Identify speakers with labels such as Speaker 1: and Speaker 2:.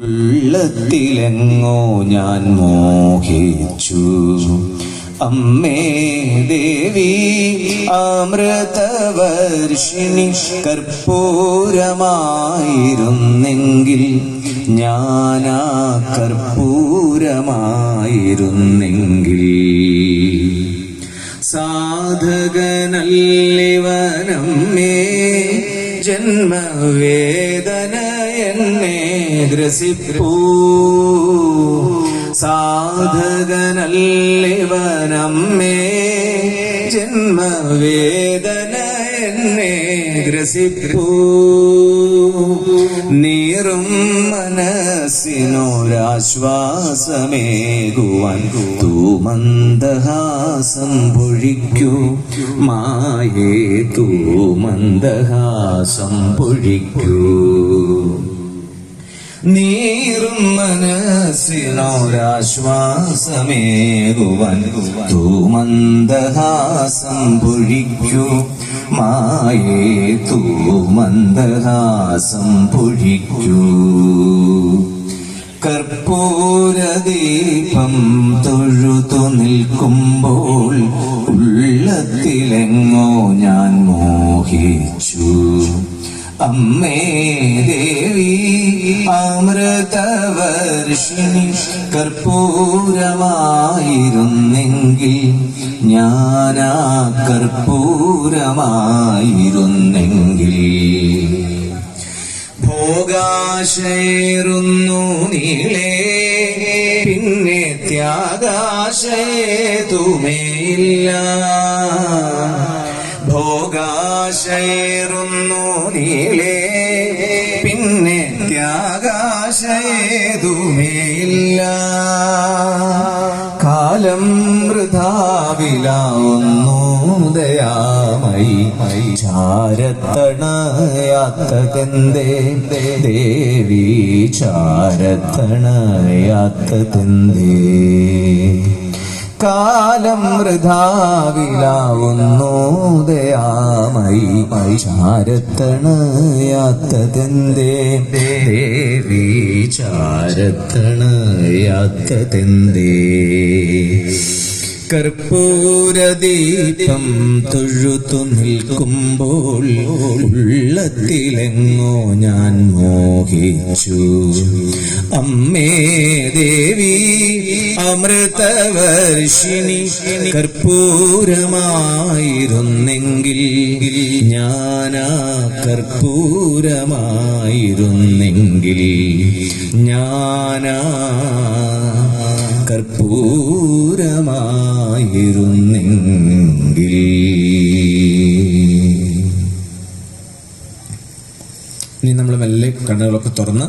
Speaker 1: ഉള്ളത്തിലെങ്ങോ ഞാൻ മോഹിച്ചു. അമ്മേ ദേവി അമൃതവർഷിണി കർപ്പൂരമായിരുന്നെങ്കിൽ ഞാനാ കർപ്പൂരമായിരുന്നെങ്കിൽ. സാധകനല്ലിവനമ്മേ ജന്മവേദന എന്നെ ഗ്രസിപ്പൂ സാധകനല്ലിവനമ്മേ ജന്മവേദന എന്നെ ഗ്രസിപ്പൂ. നീറും മനസ്സിനൊരാശ്വാസമേകുവാൻ തൂമന്ദഹാസം പൊഴിക്കൂ. മായേ തൂമന്ദഹാസം പൊഴിക്കൂ. നീറും മനസ്സിനൊരാശ്വാസമേകുവാൻ പൊഴിക്കൂ. മായേ തൂമന്ദഹാസം പൊഴിക്കൂ. കർപ്പൂരദീപം തൊഴുതു നിൽക്കുമ്പോൾ ഉള്ളത്തിലെങ്ങോ ഞാൻ മോഹിച്ചു. അമ്മേ ദേവി അമൃതവർഷിണി കർപ്പൂരമായിരുന്നെങ്കിൽ ഞാനാ കർപ്പൂരമായിരുന്നെങ്കിൽ. ഭോഗാശേറുന്നു നീളേ പിന്നെ ത്യാഗാശയേതുമേയില്ല ഭോഗാശയേറുന്നു നീളേ പിന്നെ ത്യാഗാശയേതുമേയില്ല കാലം വൃഥാവിലാവുന്നു ദയാമയി. ചാരത്തണയാത്തതെന്തേ? ദേവി ചാരത്തണയാത്തതെന്തേ? കാലം വൃഥാവിലാവുന്നു. ദയാമയി ചാരത്തണയാത്തതെന്തേ ദേവി ചാരത്തണയാത്തതെന്തേ കർപ്പൂരദീപം തൊഴുത്തു നിൽക്കുമ്പോൾ ഉള്ളത്തിലെങ്ങോ ഞാൻ മോഹിച്ചു. അമ്മേ ദേവി അമൃതവർഷിണി കർപ്പൂരമായിരുന്നെങ്കിൽ ഞാനാ കർപ്പൂരമായിരുന്നെങ്കിൽ ഞാനാ കർപ്പൂരമായിരുന്നെങ്കിൽ ഇനി നമ്മൾ മെല്ലെ കണ്ണുകളൊക്കെ തുറന്ന്